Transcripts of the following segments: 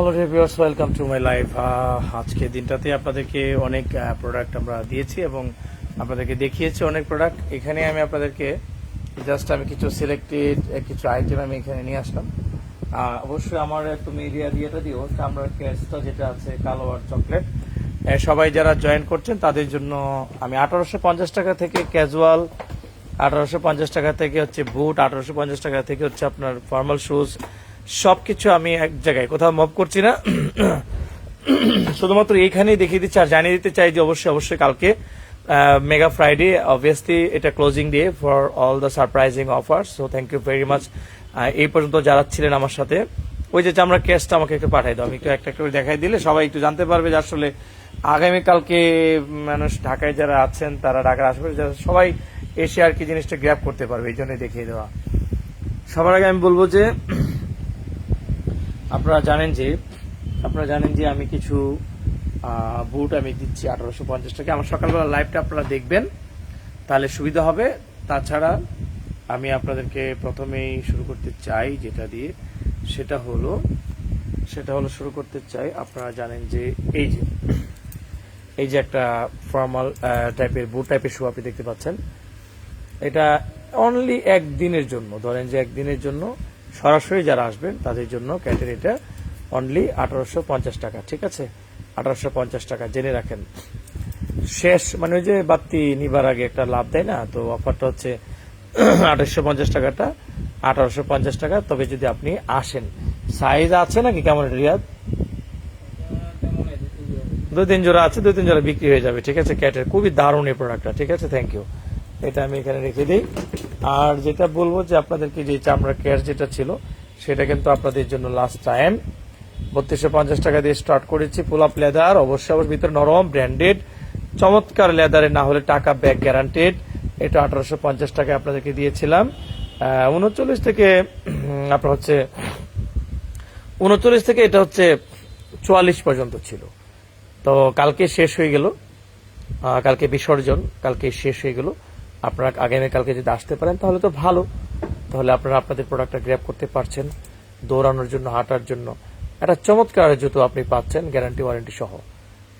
Hello reviewers, welcome to my life আজকে দিনটাতে আপনাদেরকে অনেক প্রোডাক্ট আমরা দিয়েছি এবং আপনাদেরকে দেখিয়েছি অনেক প্রোডাক্ট এখানে আমি আপনাদেরকে জাস্ট আমি কিছু সিলেক্টেড কিছু আইটেম আমি এখানে নিয়ে আসলাম। অবশ্যই আমার তুমি এরিয়া দিয়েটা দিও আমরা ক্যাশটা যেটা আছে, কালো আর চকলেট সবাই যারা জয়েন করছেন, তাদের জন্য আমি আঠারোশো পঞ্চাশ টাকা থেকে ক্যাজুয়াল আঠারোশো পঞ্চাশ টাকা থেকে হচ্ছে বুট আঠারোশো পঞ্চাশ টাকা থেকে হচ্ছে আপনার ফর্মাল শুজ সবকিছু আমি এক জায়গায়, কোথাও মব করছি না। শুধুমাত্র এইখানেই দেখিয়ে দিচ্ছি আর জানিয়ে দিতে চাই যে অবশ্যই অবশ্যই কালকে মেগা ফ্রাইডে অবভিয়াসলি এটা closing day for all the surprising offer so thank you very much এই পর্যন্ত যারা ছিলেন আমার সাথে, ওই যে আমরা ক্যাশটা আমাকে একটু পাঠাই দাও, আমি একটু একটা একটা করে দেখাই দিলে সবাই একটু জানতে পারবে যে আসলে আগামীকালকে মানুষ ঢাকায় যারা আছেন, তারা ঢাকার আশেপাশে যারা সবাই এসে আর কি জিনিসটা গ্র্যাপ করতে পারবে, এই জন্যই দেখিয়ে দেওয়া। সবার আগে আমি বলব যে আপনারা জানেন যে, আপনারা জানেন যে আমি কিছু বুট আমি দিচ্ছি আঠারোশো পঞ্চাশ টাকা। আমার সকালবেলা লাইভটা আপনারা দেখবেন, তাহলে সুবিধা হবে। তাছাড়া আমি আপনাদেরকে প্রথমেই শুরু করতে চাই যেটা দিয়ে, সেটা হলো সেটা হলো শুরু করতে চাই, আপনারা জানেন যে এই যে এই যে একটা ফর্মাল টাইপের বুট টাইপের শু আপনি দেখতে পাচ্ছেন। এটা অনলি একদিনের জন্য, ধরেন যে একদিনের জন্য সরাসরি যারা আসবেন, তাদের জন্য ক্যাটের এটা অনলি আঠারোশো পঞ্চাশ টাকা, ঠিক আছে? আঠারোশো পঞ্চাশ টাকা জেনে রাখেন। শেষ মানে ওই যে বাতি নিবার আগে একটা লাভ দেয় না, তো অফারটা হচ্ছে আঠারোশো পঞ্চাশ টাকাটা, আঠারোশো পঞ্চাশ টাকা, তবে যদি আপনি আসেন। সাইজ আছে নাকি কেমন রিয়াদ? দুই তিন জোড়া আছে, দুই তিন জোড়া বিক্রি হয়ে যাবে, ঠিক আছে? ক্যাটের খুবই দারুণ এই প্রোডাক্টটা ঠিক আছে? থ্যাংক ইউ এটা আমি এখানে রেখে দিই। আর যেটা বলব যে আপনাদেরকে যে চামড়া ক্যাশ যেটা ছিল, সেটা কিন্তু আপনাদের জন্য লাস্ট টাইম বত্রিশশো পঞ্চাশ টাকা দিয়ে স্টার্ট করেছি পুল আপ লেদার অবশ্যই অবশ্যই ভিতরে নরম ব্র্যান্ডেড চমৎকার লেদারে না হলে টাকা ব্যাক গ্যারান্টেড এটা আঠারোশো পঞ্চাশ টাকা আপনাদেরকে দিয়েছিলাম। উনচল্লিশ থেকে আপনার হচ্ছে, উনচল্লিশ থেকে এটা হচ্ছে চুয়াল্লিশ পর্যন্ত ছিল। তো কালকে শেষ হয়ে গেল। কালকে বিসর্জন, কালকে শেষ হয়ে গেল। আপনারা আগামীকালকে যদি আসতে পারেন, তাহলে তো ভালো। তাহলে আপনারা আপনাদের প্রোডাক্টটা গ্র্যাপ করতে পারছেন, দৌড়ানোর জন্য, হাঁটার জন্য। একটা চমৎকার জুতো আপনি পাচ্ছেন গ্যারান্টি ওয়ারেন্টি সহ।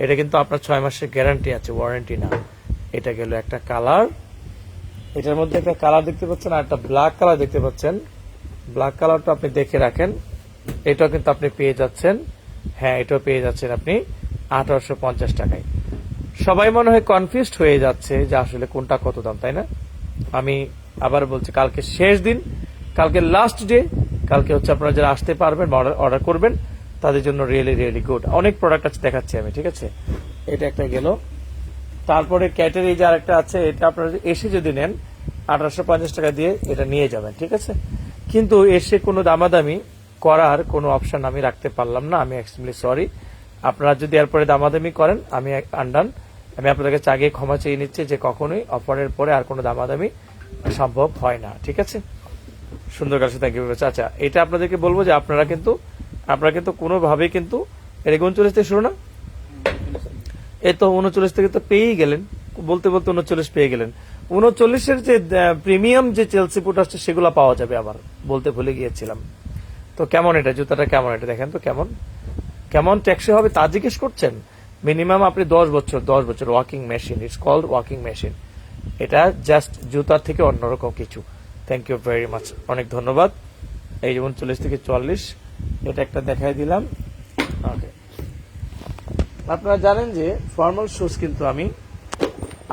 এটা কিন্তু আপনার ছয় মাসের গ্যারান্টি আছে ওয়ারেন্টি না। এটা গেল একটা কালার এটার মধ্যে একটা কালার দেখতে পাচ্ছেন, আর একটা ব্ল্যাক কালার দেখতে পাচ্ছেন। ব্ল্যাক কালারটা আপনি দেখে রাখেন। এটাও কিন্তু আপনি পেয়ে যাচ্ছেন। হ্যাঁ এটাও পেয়ে যাচ্ছেন আপনি আঠারোশো পঞ্চাশ টাকায়। সবাই মনে হয় কনফিউজড হয়ে যাচ্ছে যে আসলে কোনটা কত দাম, তাই না? আমি আবার বলছি, কালকে শেষ দিন, কালকে লাস্ট ডে কালকে হচ্ছে আপনারা যারা আসতে পারবেন অর্ডার করবেন, তাদের জন্য রিয়েলি রিয়েলি গুড অনেক প্রোডাক্ট আছে, দেখাচ্ছি আমি, ঠিক আছে? এটা একটা গেল। তারপরে ক্যাটারি যে আরেকটা আছে, এটা আপনারা এসে যদি নেন, আঠারোশো পঞ্চাশ টাকা দিয়ে এটা নিয়ে যাবেন, ঠিক আছে? কিন্তু এসে কোনো দামাদামি করার কোনো অপশন আমি রাখতে পারলাম না, আমি এক্সট্রিমলি সরি আপনারা যদি এরপরে দামাদামি করেন, আমি আন্ডান আমি আপনাদের কাছে আগে ক্ষমা চেয়ে নিচ্ছি যে কখনোই অফারের পরে আর কোনো দামাদামি সম্ভব হয় না, ঠিক আছে? সুন্দর কাছে থ্যাংক ইউ আচ্ছা এটা আপনাদেরকে বলব যে আপনারা কিন্তু আপনারা কিন্তু কোনোভাবেই কিন্তু, এটা উনচল্লিশ থেকে শুরু না? এ তো উনচল্লিশ থেকে তো পেয়েই গেলেন। বলতে বলতে উনচল্লিশ পেয়ে গেলেন। উনচল্লিশের যে প্রিমিয়াম যে চেলসি ফুট আসছে সেগুলো পাওয়া যাবে আবার বলতে ভুলে গিয়েছিলাম। তো কেমন এটা? জুতাটা কেমন এটা? দেখেন তো কেমন। কেমন ট্যাক্সি হবে তা জিজ্ঞেস করছেন? মিনিমাম আপনি দশ বছর দশ বছর walking machine it's called walking machine এটা জাস্ট জুতার থেকে অন্যরকম কিছু। থ্যাংক ইউ ভেরি মাচ অনেক ধন্যবাদ। এই যে উনচল্লিশ থেকে চুয়াল্লিশ, এটা একটা দেখাই দিলাম। ওকে আপনারা জানেন যে ফর্মাল শুজ কিন্তু আমি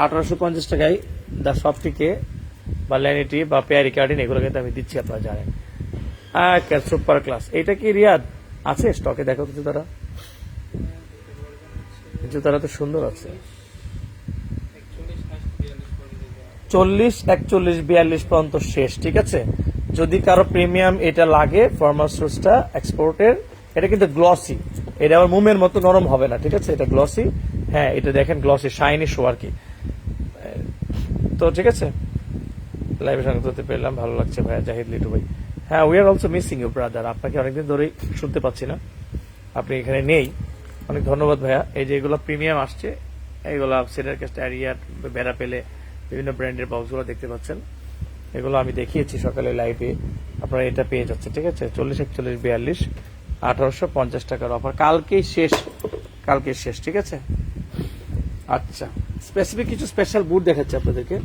আঠারোশো পঞ্চাশ টাকায় দ্য সফটিকে বা ল্যানিটি বা পেয়ারি কার্ডিন এগুলো কিন্তু আমি দিচ্ছি, আপনারা জানেন। সুপার ক্লাস এটা কি রিয়াদ? আছে স্টকে দেখো তো জুতারা জুতারা তো সুন্দর আছে। চল্লিশ, একচল্লিশ, বিয়াল্লিশ পর্যন্ত শেষ, ঠিক আছে? যদি কারও প্রিমিয়াম এটা লাগে ফর্মাল শুজটা এক্সপোর্টের এটা কিন্তু গ্লসি এটা আবার মোমের মতো নরম হবে না, ঠিক আছে? এটা গ্লসি হ্যাঁ এটা দেখেন গ্লসি শাইনি শো আর কি। তো ঠিক আছে? লাইভে সঙ্গে করতে পেলাম, ভালো লাগছে ভাইয়া, জাহিদ, লিটু ভাই। হ্যাঁ we are also missing you brother আপনাকে অনেকদিন ধরেই শুনতে পাচ্ছি না। আপনি এখানে নেই। অনেক ধন্যবাদ ভাইয়া। এই যে এগুলো প্রিমিয়াম আসছে এইগুলো সেটার কাছে অ্যারিয়ার বেড়া পেলে বিভিন্ন ব্র্যান্ডের বক্সগুলো দেখতে পাচ্ছেন। এগুলো আমি দেখিয়েছি সকালে লাইভে আপনারা এটা পেয়ে যাচ্ছে ঠিক আছে? চল্লিশ একচল্লিশ বিয়াল্লিশ, আঠারোশো পঞ্চাশ টাকার অফার কালকেই শেষ কালকে শেষ, ঠিক আছে? আচ্ছা স্পেসিফিক কিছু স্পেশাল বুট দেখাচ্ছি আপনাদেরকে।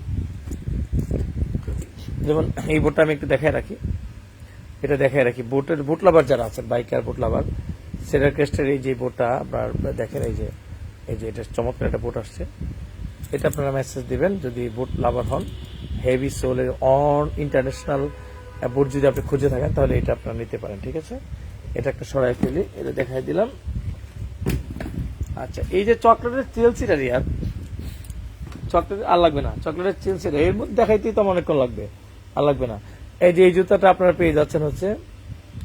যেমন এই বুটটা আমি একটু দেখায় রাখি। এটা দেখায় রাখি। বুটের বুট লাভার যারা আছেন বাইকার বুট লাভার সেরার ক্রেস্টের এই যে বুটটা, আপনার দেখেন এই যে এই যে এটা চমৎকার একটা বুট আসছে। এটা আপনারা মেসেজ দিবেন যদি বুট লাভার হন। হেভি সোলের অন ইন্টারন্যাশনাল বোট যদি আপনি খুঁজে থাকেন, তাহলে এটা আপনারা নিতে পারেন, ঠিক আছে? এটা একটা সরাই ফেলি, এটা দেখাই দিলাম। আচ্ছা এই যে চকলেটের চেলসিটা রিয়ার চকলেট আর লাগবে না, চকলেটের চেলসিটা এর মধ্যে দেখাইতেই তো অনেকক্ষণ লাগবে, আর লাগবে না। এই যে এই জুতাটা আপনারা পেয়ে যাচ্ছেন হচ্ছে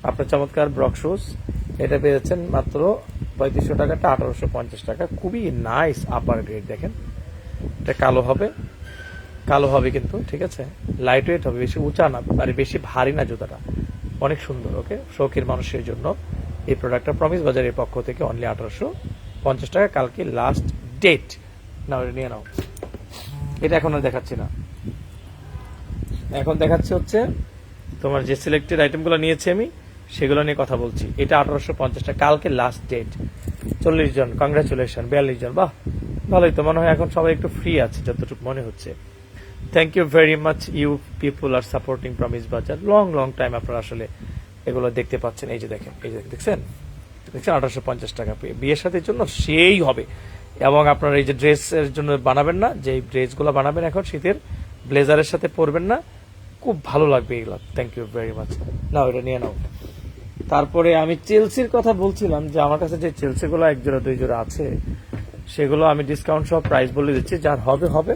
আপনার চমৎকার ব্রক শুজ এটা পেয়ে যাচ্ছেন মাত্র পঁয়ত্রিশশো টাকাটা, আঠারোশো পঞ্চাশ টাকা। খুবই নাইস আপার গ্রেড দেখেন। এটা কালো হবে। কালো হবে কিন্তু, ঠিক আছে? লাইট ওয়েট হবে, বেশি উঁচা না, আর বেশি ভারী না জুতাটা। অনেক সুন্দর, ওকে? শৌকের মানুষের জন্য এই প্রোডাক্টটা প্রমিস বাজারের পক্ষ থেকে অনলি আঠারোশো পঞ্চাশ টাকা। কালকে লাস্ট ডেট এটা নিয়ে নাও। এটা এখন আর দেখাচ্ছি না। এখন দেখাচ্ছে হচ্ছে তোমার যে সিলেক্টেড আইটেমগুলো নিয়েছি আমি সেগুলো নিয়ে কথা বলছি। এটা আঠারোশো পঞ্চাশ টাকা কালকে লাস্ট ডেট চল্লিশ জন। কংগ্রাচুলেশন বিয়াল্লিশ জন। বাহ! ভালোই তো। মনে হয় এখন সবাই একটু ফ্রি আছে, যতটুকু মনে হচ্ছে। Thank you very much you people are supporting Promise Bazar long long time আপনারা আসলে এগুলো দেখতে পাচ্ছেন। এই যে দেখেন, এই যে দেখছেন? দেখছেন? আঠারোশো পঞ্চাশ টাকা পেয়ে। বিয়ের সাথে জন্য সেই হবে। এবং আপনারা এই যে ড্রেসের জন্য বানাবেন না যে ড্রেসগুলো বানাবেন এখন, শীতের ব্লেজারের সাথে পরবেন না, খুব ভালো লাগবে এগুলো। থ্যাংক ইউ ভেরি মাচ নাও, এটা নিয়ে নাও। তারপরে আমি চেলসির কথা বলছিলাম যে আমার কাছে যে চেলসিগুলো এক জোড়া দুই জোড়া আছে, সেগুলো আমি ডিসকাউন্ট সহ প্রাইস বলে দিচ্ছি। যার হবে হবে।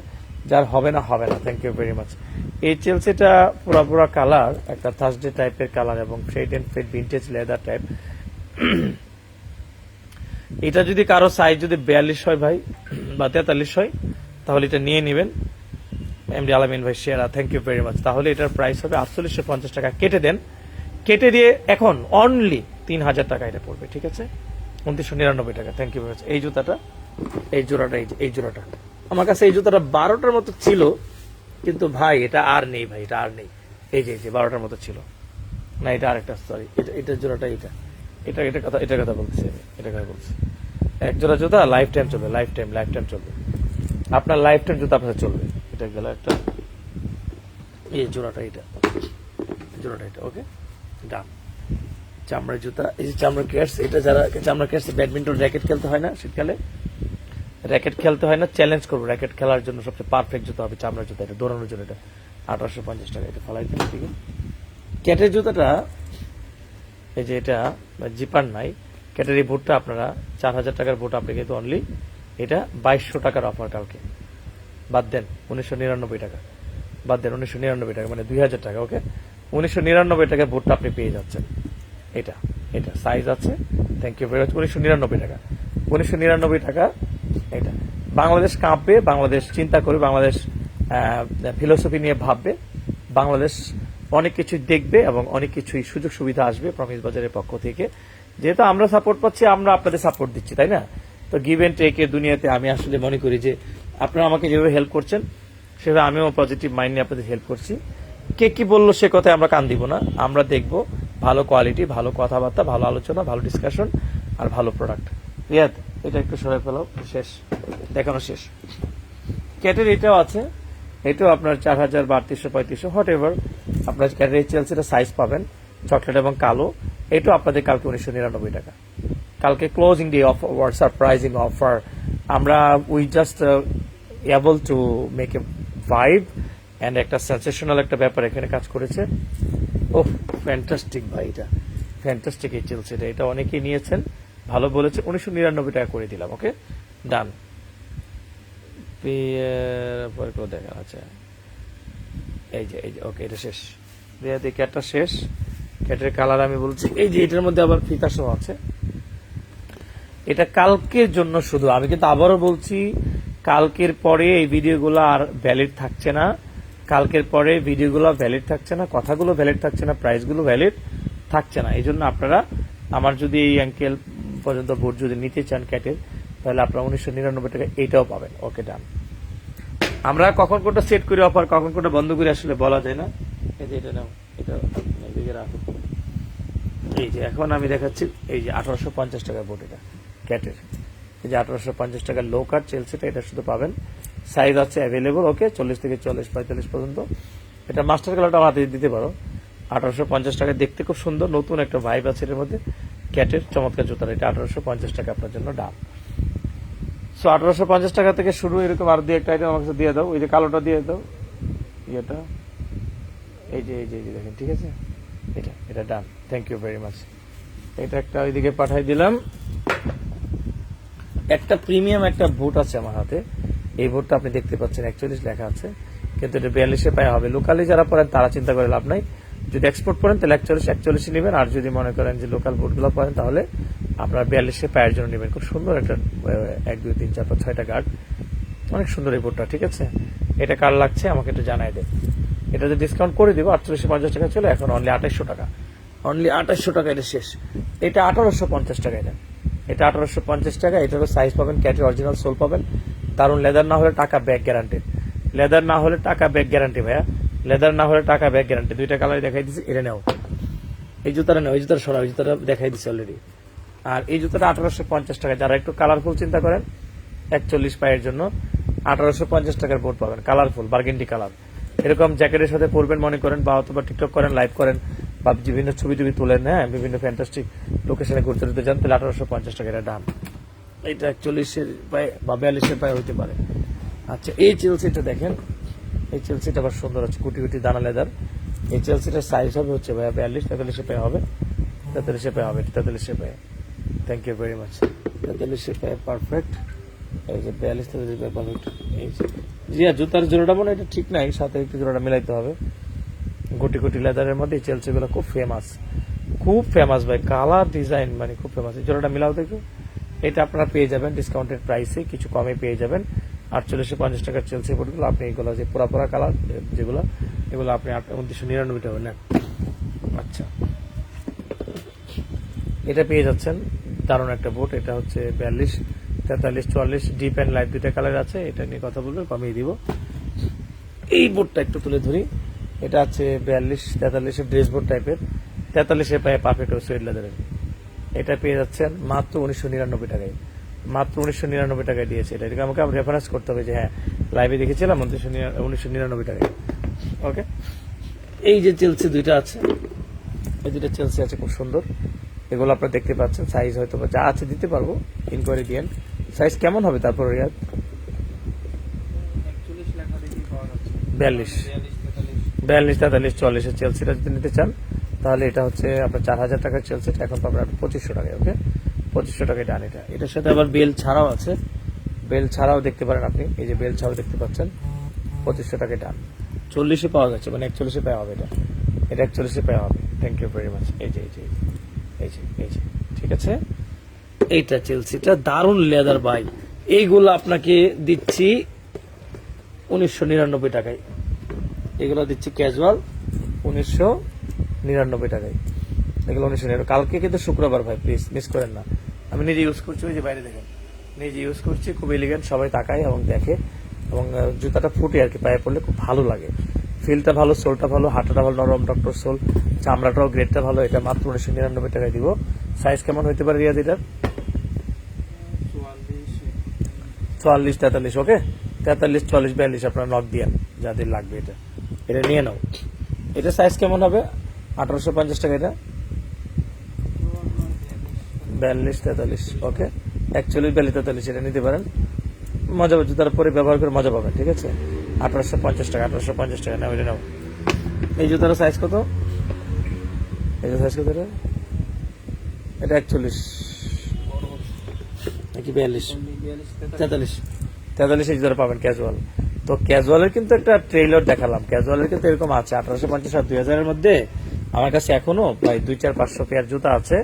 যার হবে না হবে না। থ্যাংক ইউ ভেরি মাচ এই চেলসিটা পুরা পুরা কালার একটা থার্সডে টাইপের কালার এবং fade and fade vintage leather type এটা যদি কারও সাইজ যদি বিয়াল্লিশ হয় ভাই, বা তেতাল্লিশ হয়, তাহলে এটা নিয়ে নেবেন। এমডি আলামিন ভাই শেয়ারা থ্যাংক ইউ ভেরি মাচ তাহলে এটার প্রাইস হবে আটচল্লিশশো পঞ্চাশ টাকা। কেটে দেন। কেটে দিয়ে এখন অনলি তিন হাজার টাকা এটা পড়বে, ঠিক আছে? উনত্রিশশো নিরানব্বই টাকা থ্যাংক ইউ এই জুতাটা, এই জোড়াটা, এই এই জোড়াটা। আমার কাছে এই জুতাটা বারোটার মতো ছিল, কিন্তু ভাই, এটা আর নেই ভাই, এটা আর নেই। এই যে এই যে, বারোটার মতো ছিল। না, এটা আরেকটা সরি এটা এটা জোড়াটা এটা এটা এটা কথা এটা কথা বলছি আমি, এটা কথা বলছি। এক জোড়া জুতা লাইফ টাইম চলবে লাইফ টাইম লাইফ টাইম চলবে। আপনার লাইফ টাইম জুতা আপনার চলবে। এটা গেল একটা, এই জোড়াটা এটা জোড়াটা এটা ওকে ডান। চামড়ার জুতা, এই যে চামড়ার ক্যাটস, এটা যারা চামড়া ক্যাটস, ব্যাডমিন্টন র্যাকেট খেলতে হয় না শীতকালে? র্যাকেট খেলতে হয় না, চ্যালেঞ্জ করব। র্যাকেট খেলার জন্য সবচেয়ে পারফেক্ট জুতা হবে চামড়ার জুতা, এটা দৌড়ানোর জন্য এটা আঠারোশো পঞ্চাশ টাকা, এটা ফলাই দিন ঠিক ক্যাটের জুতাটা, এই যে এটা, জিপার নাই, ক্যাটের এই বুটটা আপনারা চার হাজার টাকার বুট আপনি কিন্তু অনলি এটা বাইশশো টাকার অফার কালকে। বাদ দেন, উনিশশো নিরানব্বই টাকা। বাদ দেন, উনিশশো নিরানব্বই টাকা মানে দুই হাজার টাকা ওকে উনিশশো নিরানব্বই টাকার বুটটা আপনি পেয়ে যাচ্ছেন। এটা এটা সাইজ আছে থ্যাংক ইউ ভেরি মাচ উনিশশো নিরানব্বই টাকা। উনিশশো নিরানব্বই টাকা, এটা। বাংলাদেশ কাঁপবে, বাংলাদেশ চিন্তা করবে, বাংলাদেশ ফিলোসফি নিয়ে ভাববে, বাংলাদেশ অনেক কিছু দেখবে এবং অনেক কিছুই সুযোগ সুবিধা আসবে প্রমিস বাজারের পক্ষ থেকে। যেহেতু আমরা সাপোর্ট পাচ্ছি, আমরা আপনাদের সাপোর্ট দিচ্ছি, তাই না? তো গিভ এন্ড টেকের দুনিয়াতে আমি আসলে মনে করি যে আপনারা আমাকে যেভাবে হেল্প করছেন, সেভাবে আমিও পজিটিভ মাইন্ড নিয়ে আপনাদের হেল্প করছি। কে কি বলল সে কথায় আমরা কান দিব না। আমরা দেখব ভালো কোয়ালিটি ভালো কথাবার্তা, ভালো আলোচনা, ভালো ডিসকাশন আর ভালো প্রোডাক্ট রিয়াদ, এটা একটু সরে ফেলো শেষ। দেখানো শেষ। ক্যাটের এটাও আছে। এটাও আপনার চার হাজার বাড়তিশো পঁয়ত্রিশশো হোয়াট এভার আপনার ক্যাটের এই চেলসিটা সাইজ পাবেন চকলেট এবং কালো। এটাও আপনাদের কালকে উনিশশো নিরানব্বই টাকা। কালকে closing day of war surprising offer আমরা we just able to make a vibe and একটা সেন্সেশনাল একটা ব্যাপার এখানে কাজ করেছে। ও ফ্যান্টাস্টিক ভাই এটা। ফ্যান্টাস্টিক এই চলছে এটা। এটা অনেকেই নিয়েছেন। ভালো বলেছে উনিশশো নিরানব্বই টাকা করে দিলাম ওকে ডান দেখা আছে? এই যে এই যে ওকে এটা শেষ। রিয়াদি ক্যাটটা শেষ। ক্যাটের কালার আমি বলছি, এই যে এটার মধ্যে আবার ফিতা সহ আছে। এটা কালকের জন্য শুধু। আমি কিন্তু আবারও বলছি, কালকের পরে এই ভিডিওগুলো আর ভ্যালিড থাকছে না। কালকের পরে ভিডিওগুলো ভ্যালিড থাকছে না, কথাগুলো ভ্যালিড থাকছে না প্রাইসগুলো ভ্যালিড থাকছে না। এই জন্য আপনারা আমার যদি এই অ্যাঙ্কেল পর্যন্ত বোর্ড যদি নিতে চান ক্যাটের তাহলে আপনারা উনিশশো নিরানব্বই টাকা এইটাও পাবেন। ওকে ডান আমরা কখন কোনটা সেট করি অফার কখন কোনটা বন্ধ করে আসলে বলা যায় না। এই যে এটা নাও, এটা এদিকে রাখো। এই যে এখন আমি দেখাচ্ছি, এই যে আঠারোশো পঞ্চাশ টাকা বোট এটা ক্যাটের এই যে আঠারোশো পঞ্চাশ টাকার লো কাট চেলসিটা এটা শুধু পাবেন। সাইজ আছে অ্যাভেলেবল ওকে চল্লিশ থেকে চল্লিশ, পঁয়তাল্লিশ পর্যন্ত। এটা মাস্টার কালারটা হাতে দিতে পারো। আঠারোশো পঞ্চাশ টাকা দেখতে খুব সুন্দর, নতুন একটা ভাইব আছে এর মধ্যে। ক্যাটের চমৎকার জুতার, এটা আঠারোশো পঞ্চাশ টাকা আপনার জন্য দাম সো আঠারোশো পঞ্চাশ টাকা থেকে শুরু, এরকম আর দিয়ে একটা আইটেম আমার দিয়ে দাও। ওই যে কালোটা দিয়ে দাও। ইয়েটা। এই যে এই যে এই যে দেখেন, ঠিক আছে? এটা এটা done. Thank you very much এটা একটা ওইদিকে পাঠাই দিলাম। একটা প্রিমিয়াম একটা বুট আছে আমার হাতে। এই বুটটা আপনি দেখতে পাচ্ছেন, একচল্লিশ লেখা আছে। কিন্তু এটা বিয়াল্লিশে পায়ে হবে। লোকালি যারা পড়েন, তারা চিন্তা করে লাভ নাই। যদি এক্সপোর্ট করেন তাহলে একচল্লিশ, একচল্লিশে নেবেন। আর যদি মনে করেন যে লোকাল বুটগুলো পড়েন, তাহলে আপনার বিয়াল্লিশে পায়ের জন্য নেবেন। খুব সুন্দর একটা এক, দুই, তিন, চার, পাঁচ, ছয়টা গার্ড অনেক সুন্দর এই বুটটা ঠিক আছে? এটা কার লাগছে? আমাকে একটু জানাই দেন। এটা যে ডিসকাউন্ট করে দিব, আটচল্লিশশো পঞ্চাশ টাকা ছিল এখন অনলি আঠাশশো টাকা। অনলি আঠাশশো টাকা এটা শেষ। এটা আঠারোশো পঞ্চাশ টাকা এটা। এটা আঠারোশো পঞ্চাশ টাকা, এটারও সাইজ পাবেন ক্যাটের অরিজিনাল সোল পাবেন। কারণ লেদার না হলে টাকা ব্যাক গ্যারান্টি লেদার না হলে টাকা ব্যাক গ্যারান্টি ভাইয়া। লেদার না হলে টাকা ব্যাক গ্যারান্টি দুইটা কালার দেখাই দিচ্ছি এটা নেও। এই জুতাটা নেও, এই জুতাটা সরা ওই জুতাটা দেখাই দিচ্ছি অলরেডি আর এই জুতাটা আঠারোশো পঞ্চাশ টাকা যারা একটু কালারফুল চিন্তা করেন, একচল্লিশ পায়ের জন্য আঠারোশো পঞ্চাশ টাকার বোর্ড পাবেন কালারফুল বার্গেন্ডি কালার এরকম জ্যাকেটের সাথে পরবেন, মনে করেন, বা অথবা টিকটক করেন লাইভ করেন, বা বিভিন্ন ছবি টবি তোলেন হ্যাঁ বিভিন্ন ফ্যান্টাস্টিক লোকেশনে ঘুরতে ঘুরতে যান তাহলে আঠারোশো পঞ্চাশ টাকা এটা দাম এটা একচল্লিশের পায়ে বা বিয়াল্লিশের পায়ে হতে পারে। আচ্ছা এই চেলসিটা দেখেন। এই চেলসিটা আবার সুন্দর আছে, কুটি কুটি দানা লেদার। এই চেলসিটার সাইজ হবে হচ্ছে ভাইয়া বিয়াল্লিশ তেতাল্লিশে পায়ে হবে। তেতাল্লিশে পায়ে হবে তেতাল্লিশে পায়ে। থ্যাংক ইউ ভেরি মাচ তেতাল্লিশে পায়ে পারফেক্ট এই যে বিয়াল্লিশ, তেতাল্লিশ পায়ে পারফেক্ট এই জি হ্যাঁ জুতার জোড়াটা মনে এটা ঠিক নাই, সাথে একটু জোড়াটা মিলাইতে হবে। গুটি গুটি লেদারের মধ্যে এই চেলসিগুলো খুব ফেমাস খুব ফেমাস ভাই কালার ডিজাইন মানে খুব ফেমাস এই জোড়াটা মিলাও দেখো। এটা আপনারা পেয়ে যাবেন ডিসকাউন্টেড প্রাইসে কিছু কমে পেয়ে যাবেন। আটচল্লিশশো পঞ্চাশ টাকার চেলসি বোর্ডগুলো আপনি এগুলো যে পুরা পুরা কালার যেগুলো, এগুলো আপনি উনত্রিশশো নিরানব্বই টাকা নেন আচ্ছা। এটা পেয়ে যাচ্ছেন, দারুণ একটা বোট এটা হচ্ছে বিয়াল্লিশ, তেতাল্লিশ, চুয়াল্লিশ ডিপ অ্যান্ড লাইট দুইটা কালার আছে, এটা নিয়ে কথা বলবেন কমিয়ে দিব। এই বোর্ডটা একটু তুলে ধরি, এটা আছে বিয়াল্লিশ, তেতাল্লিশের ড্রেস বোর্ড টাইপের তেতাল্লিশে পায়ে পারফেক্ট সুইট লেদারের এটা পেয়ে যাচ্ছেন মাত্র উনিশশো নিরানব্বই টাকায়। মাত্র উনিশশো নিরানব্বই টাকায় দিয়েছে এটা। এটাকে আমাকে রেফারেন্স করতে হবে যে হ্যাঁ লাইভে দেখেছিলাম উনিশশো উনিশশো নিরানব্বই টাকায়। ওকে এই যে চেলসি দুইটা আছে, এই দুইটা চেলসি আছে খুব সুন্দর। এগুলো আপনারা দেখতে পাচ্ছেন। সাইজ হয়তো বা যা আছে দিতে পারব। ইনকোয়ারি দিয়েন সাইজ কেমন হবে তারপর রিয়াদ? বিয়াল্লিশ। বিয়াল্লিশ তেতাল্লিশ। চল্লিশের চেলসিটা যদি নিতে চান তাহলে এটা হচ্ছে আপনার চার হাজার টাকার চেলসি এখন পাবেন আপনি পঁচিশশো টাকায় ওকে পঁচিশশো টাকায় ডান এটা। এটার সাথে আবার বেল ছাড়াও আছে। বেল ছাড়াও দেখতে পারেন আপনি। এই যে বেল ছাড়াও দেখতে পাচ্ছেন, পঁচিশশো টাকায় ডান চল্লিশে পাওয়া যাচ্ছে মানে একচল্লিশে পাওয়া হবে এটা। এটা একচল্লিশে পাওয়া হবে। থ্যাংক ইউ ভেরি মাচ এই যে এই যে এই যে এই যে ঠিক আছে? এইটা চেলসিটা দারুণ লেদার বাই এইগুলো আপনাকে দিচ্ছি উনিশশো নিরানব্বই টাকায়। এগুলো দিচ্ছি ক্যাজুয়াল উনিশশো নিরানব্বই টাকায়। এগুলো উনিশশো নিরানব্বই কালকে কিন্তু শুক্রবার ভাই প্লিজ মিস করেন না। আমি নিজে ইউজ করছি, ওই যে বাইরে দেখেন। নিজে ইউজ করছি, খুব এলিগেন্ট সবাই তাকায় এবং দেখে। এবং জুতাটা ফুটে আর কি, পায়ে পড়লে খুব ভালো লাগে। ফিলটা ভালো, সোলটা ভালো হাঁটাটা ভালো, নরম ডক্টর সোল। চামড়াটাও গ্রেডটা ভালো, এটা মাত্র উনিশশো নিরানব্বই টাকায় দিব। সাইজ কেমন হতে পারে এটার? চুয়াল্লিশ চুয়াল্লিশ তেতাল্লিশ ওকে তেতাল্লিশ, চুয়াল্লিশ, বিয়াল্লিশ আপনার নক দিয়েন যাদের লাগবে এটা। এটা নিয়ে নাও। এটা সাইজ কেমন হবে? আঠারোশো পঞ্চাশ টাকা এটা? বিয়াল্লিশ, তেতাল্লিশ, ওকে। একচল্লিশ বিয়াল্লিশ, তেতাল্লিশ এটা নিতে পারেন। মজা পাচ্ছে তার পরে ব্যবহার করে মজা পাবেন, ঠিক আছে? আঠারোশো পঞ্চাশ টাকা, আঠারোশো পঞ্চাশ টাকা, নাও এটা নাও। এই জুতার সাইজ কত? এই সাইজ কত এটা? এটা একচল্লিশ। নাকি বিয়াল্লিশ? তেতাল্লিশ। তেতাল্লিশ এই জোড়া পাবেন ক্যাজুয়াল তো ক্যাজুয়ালের কিন্তু একটা ট্রেইলার দেখালাম। ক্যাজুয়ালের কিন্তু এরকম আছে। আঠারোশো পঞ্চাশ আর দুই হাজারের মধ্যে আমার কাছে এখনও প্রায় দুই চার পাঁচশো পেয়ার জুতা আছে।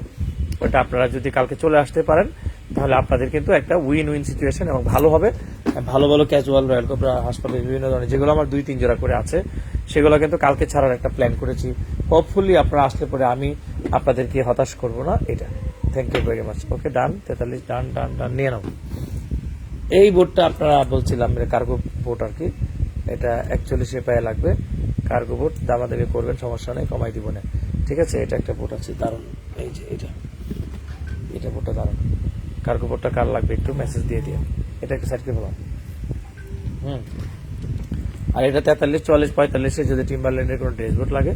ওটা আপনারা যদি কালকে চলে আসতে পারেন, তাহলে আপনাদের কিন্তু একটা উইন উইন সিচুয়েশন এবং ভালো হবে। ভালো ভালো ক্যাজুয়াল রয়্যাল কোবরা হাসপাতাল, বিভিন্ন ধরনের, যেগুলো আমার দুই, তিন জোড়া করে আছে, সেগুলো কিন্তু কালকে ছাড়ার একটা প্ল্যান করেছি। হোপফুলি আপনারা আসলে পরে আমি আপনাদেরকে হতাশ করব না, এটা। Thank you very much okay done তেতাল্লিশ ডান ডান ডান নিয়ে নাও। এই বোর্ডটা আপনারা বলছিলাম কার্গো বোর্ড আর কি। এটা একচল্লিশে পায়ে লাগবে। কার্গো বোর্ড দামাদামি করবেন, সমস্যা নেই, কমাই দিব না। ঠিক আছে? এটা একটা বোর্ড আছে, দারুণ। এই যে এটা। এটা বোটটা দাঁড়ান কার্গো বোটটা কার লাগবে একটু মেসেজ দিয়ে দিয়ে এটা একটু সাইড করে হুম। আর এটা তেতাল্লিশ চুয়াল্লিশ পঁয়তাল্লিশে যদি টিম্বারল্যান্ডের কোনো ড্রেস বোট লাগে,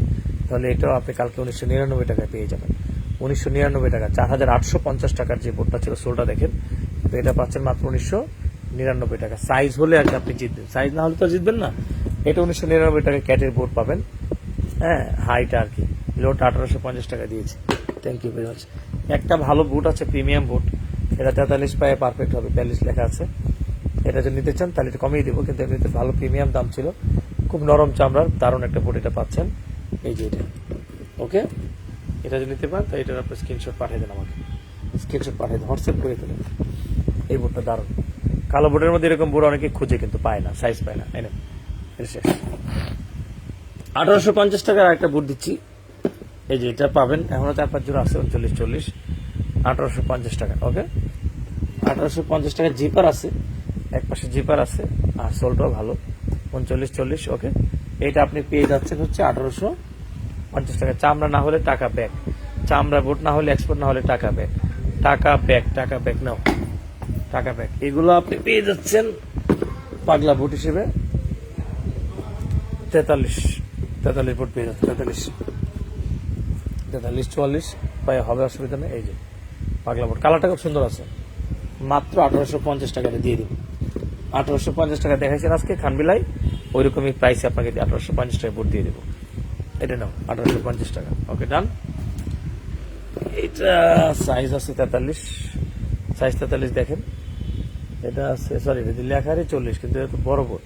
তাহলে এটাও আপনি কালকে উনিশশো নিরানব্বই টাকায় পেয়ে যাবেন। উনিশশো নিরানব্বই টাকা, চার হাজার আটশো পঞ্চাশ টাকার যে বোটটা ছিল, সোলটা দেখেন, তো এটা পাচ্ছেন মাত্র উনিশশো নিরানব্বই টাকা। সাইজ হলে আর কি আপনি জিতবেন। সাইজ না হলে তো জিতবেন না। এটা উনিশশো নিরানব্বই টাকা ক্যাটের বোট পাবেন। হ্যাঁ হাইটা আর কি। লোটা আঠারোশো পঞ্চাশ টাকা দিয়েছি। থ্যাংক ইউ ভেরি মাচ একটা ভালো বুট আছে প্রিমিয়াম বুট এটা তেতাল্লিশ পায়ে পারফেক্ট হবে বিয়াল্লিশ লেখা আছে। এটা যদি নিতে চান, তাহলে এটা কমিয়ে দেবো, কিন্তু এমনিতে ভালো প্রিমিয়াম দাম ছিল। খুব নরম চামড়ার, দারুণ একটা বুট এটা পাচ্ছেন। এই যে এটা। ওকে এটা যদি নিতে পারেন তো এটার আপনি স্ক্রিনশট পাঠিয়ে দেন আমাকে। স্ক্রিনশট পাঠিয়ে দেন হোয়াটসঅ্যাপ করে দেবেন এই বুটটা দারুণ। কালো বুটের মধ্যে এরকম বুট অনেকে খুঁজে কিন্তু পায় না সাইজ পায় না। এনে আঠারোশো পঞ্চাশ টাকার একটা বুট দিচ্ছি। এই যে এটা পাবেন। এখনও চার পাঁচ জোড়া আছে, উনচল্লিশ, চল্লিশ। আঠারোশো পঞ্চাশ টাকা, ওকে? আঠারোশো পঞ্চাশ টাকা জিপার আছে। এক পাশে জিপার আছে। আর সোলটাও ভালো। উনচল্লিশ, চল্লিশ, ওকে? এটা আপনি পেয়ে যাচ্ছেন হচ্ছে আঠারোশো পঞ্চাশ টাকা। চামড়া না হলে টাকা ব্যাগ চামড়া বুট না হলে এক্সপোর্ট না হলে টাকা ব্যাগ টাকা ব্যাগ টাকা ব্যাগ নাও। টাকা ব্যাগ এগুলো আপনি পেয়ে যাচ্ছেন পাগলা বুট হিসেবে। তেতাল্লিশ তেতাল্লিশ ফুট পেয়ে যাচ্ছে, তেতাল্লিশ। তেতাল্লিশ, চুয়াল্লিশ পায়ে হবে অসুবিধা নেই, এই যে, পাগলা বুট কালারটা খুব সুন্দর আছে। মাত্র আঠারোশো পঞ্চাশ টাকাতে দিয়ে দিন। আঠারোশো পঞ্চাশ টাকা দেখাইছেন আজকে খানবিলাই ওই রকমই প্রাইসে আপনাকে আঠারোশো পঞ্চাশ টাকা বুট দিয়ে দেবো। এটা নাও, আঠারোশো পঞ্চাশ টাকা। ওকে ডান এটা সাইজ আছে তেতাল্লিশ। সাইজ তেতাল্লিশ দেখেন। এটা আছে সরি লেখারই চল্লিশ, কিন্তু এটা বড় বোট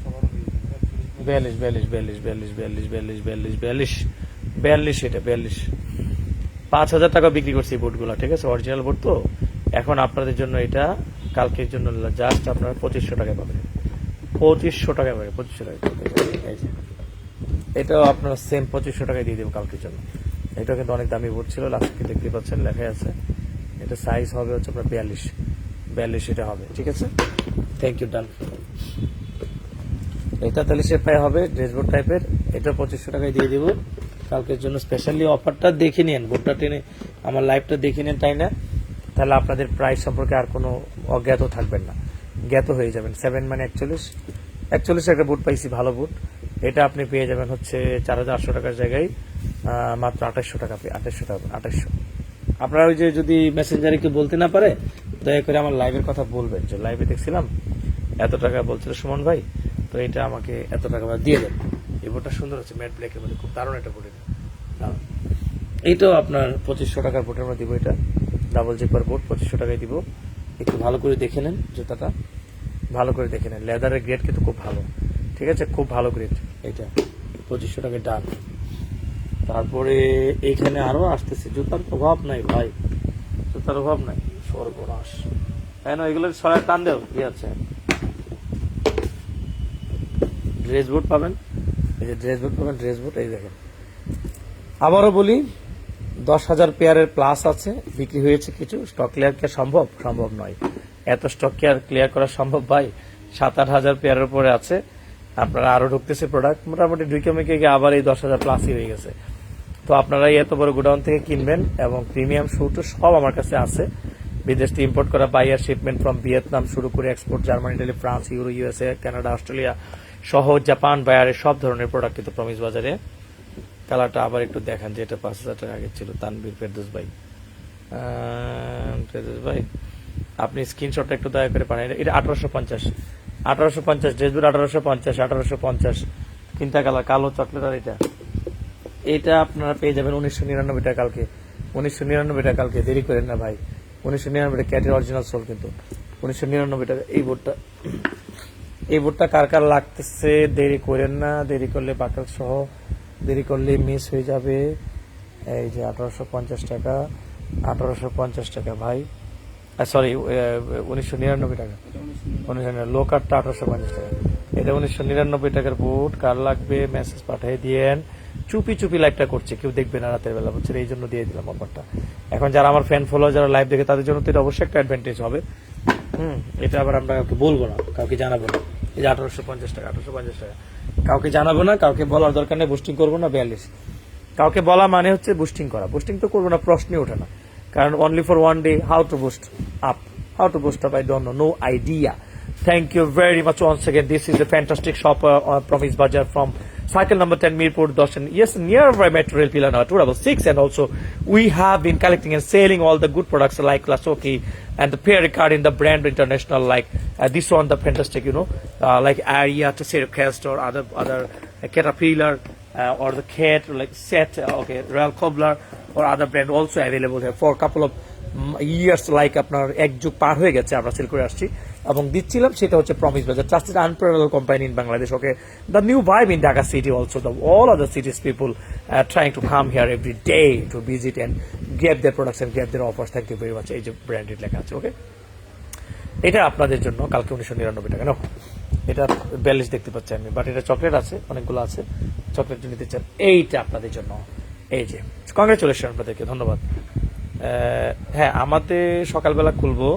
সবার হয়ে যাবে। বিয়াল্লিশ বিয়াল্লিশ বিয়াল্লিশ বিয়াল্লিশ বিয়াল্লিশ বিয়াল্লিশ বিয়াল্লিশ বিয়াল্লিশ বিয়াল্লিশ এটা, বিয়াল্লিশ। পাঁচ হাজার টাকা বিক্রি করছি এই বোটগুলো ঠিক আছে? অরিজিনাল বোট তো? এখন আপনাদের জন্য এটা, কালকের জন্য জাস্ট আপনারা পঁচিশশো টাকায় পাবেন। পঁচিশশো টাকায় পাবেন, পঁচিশশো যে, এটাও আপনার সেম পঁচিশশো টাকায় দিয়ে দেবো কালকের জন্য। এটা কিন্তু অনেক দামি বোট ছিল লাস্টকে দেখতে পাচ্ছেন লেখা আছে। এটা সাইজ হবে হচ্ছে আপনার বিয়াল্লিশ। বিয়াল্লিশ এটা হবে, ঠিক আছে? থ্যাংক ইউ ডান এটা তেতাল্লিশের পায়ে হবে ড্রেসবোর্ড টাইপের এটা পঁচিশশো টাকায় দিয়ে দেবো। কালকের জন্য স্পেশালি অফারটা দেখে নিন বোর্ডটা টেনে, আমার লাইভটা দেখে নিন তাই না? তাহলে আপনাদের প্রাইস সম্পর্কে আর কোনো অজ্ঞাত থাকবেন না। জ্ঞাত হয়ে যাবেন। সেভেন মানে একচল্লিশ। একচল্লিশ একটা বুট পাইছি, ভালো বুট এটা আপনি পেয়ে যাবেন হচ্ছে চার হাজার আটশো টাকার জায়গায় মাত্র আঠাশশো টাকা পেয়ে আঠাশশো টাকা আঠাশশো। আপনারা ওই যে যদি মেসেঞ্জারে কেউ বলতে না পারে, দয়া করে আমার লাইভের কথা বলবেন। যে লাইভে দেখছিলাম, এত টাকা বলছিল সুমন ভাই। তো এটা আমাকে এত টাকা দিয়ে দেন। এই বোর্ডটা সুন্দর হচ্ছে ম্যাট ব্ল্যাকের মধ্যে, খুব দারুণ একটা বোর্ড এটা। এইটাও আপনার পঁচিশশো টাকার বোর্ডের আমরা দিব এটা। ডাবল জিপার বোর্ড, পঁচিশশো টাকায় দিব। একটু ভালো করে দেখে নেন জুতাটা। ভালো করে দেখে নেন। লেদারের গ্রেড কিন্তু খুব ভালো। ঠিক আছে? খুব ভালো গ্রেড এটা। পঁচিশশো টাকায় ডান। তারপরে এইখানে আরও আসতেছে। জুতার অভাব নাই ভাই। জুতার অভাব নাই। সর্বনাশ। হ্যাঁ না? এগুলো সরাই টান দেও। কি আছে? ড্রেস বোর্ড পাবেন। এই যে ড্রেস বোর্ড পাবেন ড্রেস বোর্ড এই দেখেন। আবারও বলি, দশ হাজার পেয়ারের প্লাস আছে, বিক্রি হয়েছে কিছু। স্টক ক্লিয়ার কি সম্ভব? সম্ভব নয়। এত স্টক কেয়ার ক্লিয়ার করা সম্ভব ভাই? সাত আট হাজার পেয়ারের উপরে আছে। আপনারা আরও ঢুকতেছে প্রোডাক্ট মোটামুটি ঢুকে মেকে গিয়ে আবার এই দশ হাজার প্লাসই হয়ে গেছে। তো আপনারা এত বড় গোডাউন থেকে কিনবেন এবং প্রিমিয়াম শুট সব আমার কাছে আছে। বিদেশ থেকে ইম্পোর্ট করা বাইয়ার শিপমেন্ট ফ্রম ভিয়েতনাম শুরু করে export Germany Italy France Euro USA Canada Australia সহ জাপান বায়ারের সব ধরনের প্রোডাক্ট কিন্তু প্রমিস বাজারে। কালারটা আবার একটু দেখান যে এটা পাঁচ হাজার টাকা আগে ছিল তানবীর ফেরদোস ভাই। ফেরদোস ভাই, আপনি স্ক্রিনশটটা একটু দয়া করে পাঠান। এটা আঠারোশো পঞ্চাশ। আঠারোশো পঞ্চাশ ড্রেসবুট আঠারোশো পঞ্চাশ আঠারোশো পঞ্চাশ। তিনটা কালার, কালো চকলেট আর এটা। এটা আপনারা পেয়ে যাবেন উনিশশো নিরানব্বই টাকা কালকে। উনিশশো নিরানব্বই টাকা কালকে, দেরি করেন না ভাই। উনিশশো নিরানব্বই টাকা ক্যাটের অরিজিনাল সোল কিন্তু। উনিশশো নিরানব্বই টাকা এই বোর্ডটা। এই বোর্ডটা কার কার লাগতেছে? দেরি করেন না, দেরি করলে বাকাল সহ, দেরি করলে মিস হয়ে যাবে। এই যে আঠারোশো পঞ্চাশ টাকা, আঠারোশো পঞ্চাশ টাকা ভাই। সরি উনিশশো নিরানব্বই টাকা। উনিশশো লো কার্ডটা আঠারোশো পঞ্চাশ টাকা। এটা উনিশশো নিরানব্বই টাকার বুট কার লাগবে? মেসেজ পাঠিয়ে দিয়েন। চুপি চুপি লাইভটা করছে, কেউ দেখবে না রাতের বেলা বুঝছে এই জন্য দিয়ে দিলাম অফারটা এখন যারা আমার ফ্যান ফলো যারা লাইভ দেখে, তাদের জন্য তো এটা অবশ্যই একটা অ্যাডভান্টেজ হবে। হুম, এটা আবার আমরা কাউকে বলব না, কাউকে জানাব না। এই যে আঠারোশো পঞ্চাশ টাকা, আঠারোশো পঞ্চাশ টাকা। কাউকে জানাব না, কাউকে বলার দরকার নেই বুস্টিং করব না, বিয়াল্লিশ। কাউকে বলা মানে হচ্ছে বুস্টিং করা। বুস্টিং তো করব না, প্রশ্নই ওঠে না। কারণ only for one day how to boost up how to boost up I don't know no idea thank you very much once again this is a fantastic shop Promise Bazar from cycle number 10 Mirpur Doshan yes near by metro rail pillar number 266 and also we have been collecting and selling all the good products like Lasoki and the pair card in the brand international like uh, this one the fantastic you know uh, like Aria to Serocast or other other uh, Caterpillar uh, or the Cat like Set uh, okay Royal Cobbler or other brand also available here for a couple of years like আপনার এক যুগ পার হয়ে গেছে আমরা sell করে আসছি। এবং দিচ্ছিলাম, সেটা হচ্ছে Promise Bazar trusted unparalleled company in Bangladesh okay the new vibe in Dhaka city also the all other cities people trying to come here every day to visit and gave their products and gave their offers thank you very much এই যে branded লেখা আছে ওকে এটা আপনাদের জন্য, কালকে উনিশশো নিরানব্বই টাকা। নাও, এটা ব্যালেন্স দেখতে পাচ্ছি আমি বাট এটা চকলেট আছে, অনেকগুলো আছে। চকলেট নিতে চান, এইটা আপনাদের জন্য। এই যে কংগ্রেচুলেশন আপনাদেরকে, ধন্যবাদ। হ্যাঁ আমাদের সকালবেলা খুলবো।